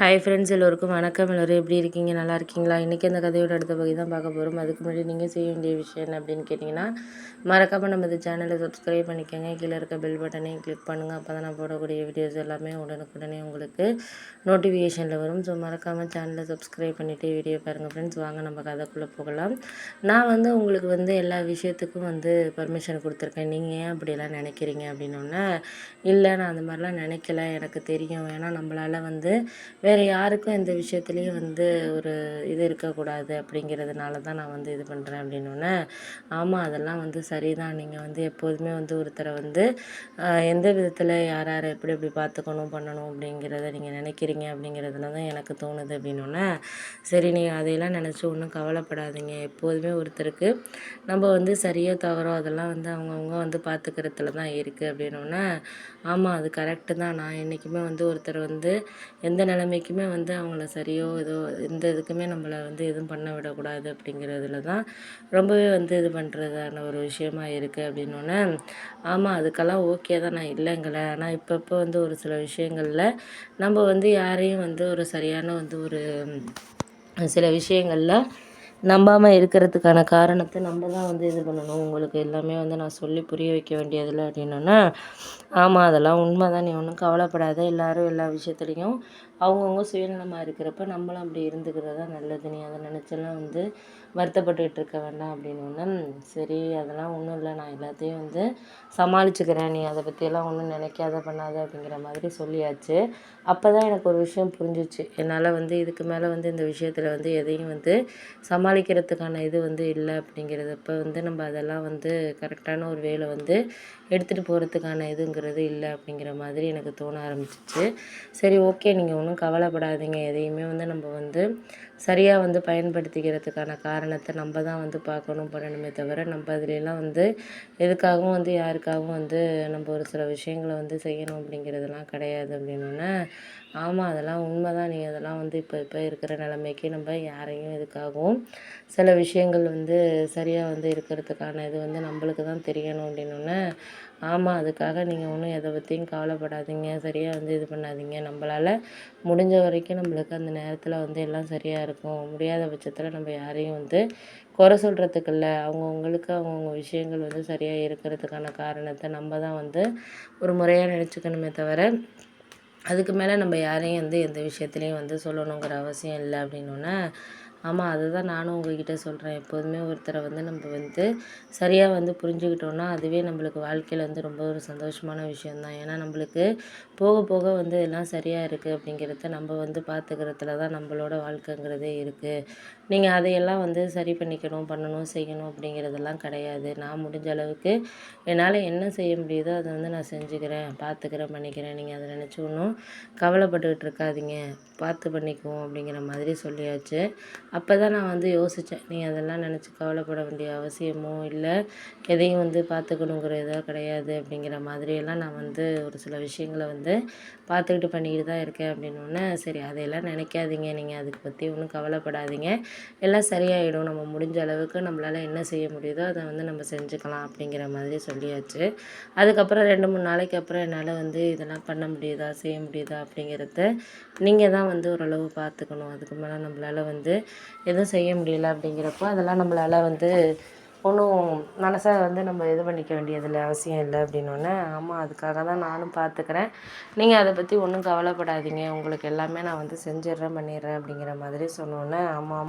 Hi friends எல்லோருக்கும் வணக்கம். எல்லோரும் எப்படி இருக்கீங்க? நல்லா இருக்கீங்களா? இன்றைக்கி அந்த கதையோட அடுத்த பகுதி தான் பார்க்க போகிறோம் அதுக்கு முன்னாடி நீங்கள் செய்ய வேண்டிய விஷயம் என்ன அப்படின்னு கேட்டிங்கன்னா மறக்காமல் நம்ம இந்த சேனலை சப்ஸ்கிரைப் பண்ணிக்கோங்க. கீழே இருக்க பெல் பட்டனையும் கிளிக் பண்ணுங்கள் அப்போ தான் நான் போடக்கூடிய வீடியோஸ் எல்லாமே உடனுக்குடனே உங்களுக்கு நோட்டிஃபிகேஷனில் வரும். ஸோ மறக்காமல் சேனலை சப்ஸ்கிரைப் பண்ணிவிட்டு வீடியோ பாருங்கள் ஃப்ரெண்ட்ஸ் வாங்க நம்ம கதைக்குள்ளே போகலாம். நான் வந்து உங்களுக்கு வந்து எல்லா விஷயத்துக்கும் வந்து பர்மிஷன் கொடுத்துருக்கேன். நீங்கள் ஏன் அப்படியெல்லாம் நினைக்கிறீங்க அப்படின்னோடனே இல்லை நான் அந்த மாதிரிலாம் நினைக்கல. எனக்கு தெரியும். ஏன்னா நம்மளால் வந்து வேறு யாருக்கும் எந்த விஷயத்துலையும் வந்து ஒரு இது இருக்கக்கூடாது அப்படிங்கிறதுனால தான் நான் வந்து இது பண்ணுறேன் அப்படின்னோடனே ஆமாம் அதெல்லாம் வந்து சரிதான். நீங்கள் வந்து எப்போதுமே வந்து ஒருத்தரை வந்து எந்த விதத்தில் யார் யாரை எப்படி எப்படி பார்த்துக்கணும் பண்ணணும் அப்படிங்கிறத நீங்கள் நினைக்கிறீங்க அப்படிங்கிறதுல தான் எனக்கு தோணுது அப்படின்னோடனே சரி நீங்கள் அதையெல்லாம் நினச்சி ஒன்றும் கவலைப்படாதீங்க. எப்போதுமே ஒருத்தருக்கு நம்ம வந்து சரியோ தவறோ அதெல்லாம் வந்து அவங்கவுங்க வந்து பார்த்துக்கிறதுல தான் இருக்குது அப்படின்னோடனே ஆமாம் அது கரெக்டு தான். நான் என்றைக்குமே வந்து ஒருத்தர் வந்து எந்த நிலைமை என்றைக்குமே வந்து அவங்கள சரியோ ஏதோ எந்த இதுக்குமே நம்மளை வந்து எதுவும் பண்ண விடக்கூடாது அப்படிங்கிறதுல தான் ரொம்பவே வந்து இது பண்ணுறதான ஒரு விஷயமா இருக்குது அப்படின்னோடனே ஆமாம் அதுக்கெல்லாம் ஓகே தான் நான் இல்லைங்களே. ஆனால் இப்பப்போ வந்து ஒரு சில விஷயங்களில் நம்ம வந்து யாரையும் வந்து ஒரு சரியான வந்து ஒரு சில விஷயங்களில் நம்பாமல் இருக்கிறதுக்கான காரணத்தை நம்ம தான் வந்து இது பண்ணணும். உங்களுக்கு எல்லாமே வந்து நான் சொல்லி புரிய வைக்க வேண்டியதில்லை அப்படின்னோன்னா ஆமாம் அதெல்லாம் உண்மை தான் நீ ஒன்றும் கவலைப்படாத. எல்லோரும் எல்லா விஷயத்துலையும் அவங்கவுங்க சுயநலமாக இருக்கிறப்ப நம்மளும் அப்படி இருந்துக்கிறது தான் நல்லது. நீ அதை நினச்செல்லாம் வந்து வருத்தப்பட்டுக்கிட்டு இருக்க வேண்டாம் அப்படின்னு சரி அதெல்லாம் ஒன்றும் இல்லை. நான் எல்லாத்தையும் வந்து சமாளிச்சுக்கிறேன். நீ அதை பற்றியெல்லாம் ஒன்றும் நினைக்காத பண்ணாத அப்படிங்கிற மாதிரி சொல்லியாச்சு. அப்போ தான் எனக்கு ஒரு விஷயம் புரிஞ்சிச்சு. என்னால் வந்து இதுக்கு மேலே வந்து இந்த விஷயத்தில் வந்து எதையும் வந்து சமாளிக்கிறதுக்கான இது வந்து இல்லை அப்படிங்கிறதப்ப வந்து நம்ம அதெல்லாம் வந்து கரெக்டான ஒரு வேலை வந்து எடுத்துகிட்டு போகிறதுக்கான இதுங்கிறது இல்லை அப்படிங்கிற மாதிரி எனக்கு தோண ஆரம்பிச்சிச்சு. சரி ஓகே. நீங்கள் ஒன்றும் கவலைப்படாதீங்க. எதையுமே வந்து நம்ம வந்து சரியாக வந்து பயன்படுத்திக்கிறதுக்கான காரணத்தை நம்ம தான் வந்து பார்க்கணும் பண்ணணுமே தவிர நம்ம அதுலலாம் வந்து எதுக்காகவும் வந்து யாருக்காகவும் வந்து நம்ம ஒரு சில விஷயங்களை வந்து செய்யணும் அப்படிங்கிறதுலாம் கிடையாது அப்படின்னோடனே ஆமாம் அதெல்லாம் உண்மை தான் நீங்கள் அதெல்லாம் வந்து இப்போ இப்போ இருக்கிற நிலைமைக்கு நம்ம யாரையும் எதுக்காகவும் சில விஷயங்கள் வந்து சரியாக வந்து இருக்கிறதுக்கான இது வந்து நம்மளுக்கு தான் தெரியணும் அப்படின்னோடனே ஆமாம் அதுக்காக நீங்கள் ஒன்றும் எதை பற்றியும் கவலைப்படாதீங்க சரியாக வந்து இது பண்ணாதீங்க. நம்மளால் முடிஞ்ச வரைக்கும் நம்மளுக்கு அந்த நேரத்தில் வந்து எல்லாம் சரியாக இருக்கும். முடியாத பட்சத்தில் நம்ம யாரையும் வந்து குறை சொல்கிறதுக்கு இல்லை. அவங்கவுங்களுக்கு அவங்கவுங்க விஷயங்கள் வந்து சரியாக இருக்கிறதுக்கான காரணத்தை நம்ம தான் வந்து ஒரு முறையாக நினச்சிக்கணுமே தவிர அதுக்கு மேலே நம்ம யாரையும் வந்து எந்த விஷயத்துலையும் வந்து சொல்லணுங்கிற அவசியம் இல்லை அப்படின்னோடனே ஆமாம் அதுதான் நானும் உங்ககிட்ட சொல்கிறேன் எப்போதுமே ஒருத்தரை வந்து நம்ம வந்து சரியாக வந்து புரிஞ்சுக்கிட்டோன்னா அதுவே நம்மளுக்கு வாழ்க்கையில் வந்து ரொம்ப ஒரு சந்தோஷமான விஷயந்தான் ஏன்னா நம்மளுக்கு போக போக வந்து எல்லாம் சரியாக இருக்குது அப்படிங்கிறத நம்ம வந்து பார்த்துக்கிறதுல தான் நம்மளோட வாழ்க்கைங்கிறதே இருக்குது நீங்கள் அதையெல்லாம் வந்து சரி பண்ணிக்கணும் பண்ணணும் செய்யணும் அப்படிங்கிறதெல்லாம் கிடையாது. நான் முடிஞ்ச அளவுக்கு என்னால் என்ன செய்ய முடியுதோ அதை வந்து நான் செஞ்சுக்கிறேன் பார்த்துக்கிறேன் பண்ணிக்கிறேன். நீங்கள் அதை நினச்சி ஒன்றும் கவலைப்பட்டுக்கிட்டு இருக்காதீங்க. பார்த்து பண்ணிக்குவோம் அப்படிங்கிற மாதிரி சொல்லியாச்சு. அப்போ தான் நான் வந்து யோசித்தேன் நீ அதெல்லாம் நினச்சி கவலைப்பட வேண்டிய அவசியமோ இல்லை எதையும் வந்து பார்த்துக்கணுங்கிற இதோ கிடையாது அப்படிங்கிற மாதிரியெல்லாம் நான் வந்து ஒரு சில விஷயங்களை வந்து பார்த்துக்கிட்டு பண்ணிக்கிட்டு தான் இருக்கேன் அப்படின்னோடனே சரி அதையெல்லாம் நினைக்காதீங்க. நீங்கள் அதுக்கு பற்றி ஒன்றும் கவலைப்படாதீங்க. எல்லாம் சரியாயிடும். நம்ம முடிஞ்ச அளவுக்கு நம்மளால் என்ன செய்ய முடியுதோ அதை வந்து நம்ம செஞ்சுக்கலாம் அப்படிங்கிற மாதிரி சொல்லியாச்சு. அதுக்கப்புறம் ரெண்டு மூணு நாளைக்கு அப்புறம் என்னால் வந்து இதெல்லாம் பண்ண முடியுதா செய்ய முடியுதா அப்படிங்கிறத நீங்கள் தான் வந்து ஓரளவு பார்த்துக்கணும் அதுக்கு மேலே நம்மளால் வந்து எதுவும் செய்ய முடியல அப்படிங்கிறப்போ அதெல்லாம் நம்மளால் வந்து ஒன்றும் மனசை வந்து நம்ம இது பண்ணிக்க வேண்டியதில்லை அவசியம் இல்லை அப்படின்னோடனே ஆமாம் அதுக்காக தான் நானும் பார்த்துக்கிறேன். நீங்கள் அதை பற்றி ஒன்றும் கவலைப்படாதீங்க. உங்களுக்கு எல்லாமே நான் வந்து செஞ்சிடுறேன் பண்ணிடுறேன் அப்படிங்கிற மாதிரி சொன்னோன்னே ஆமாம் ஆமாம்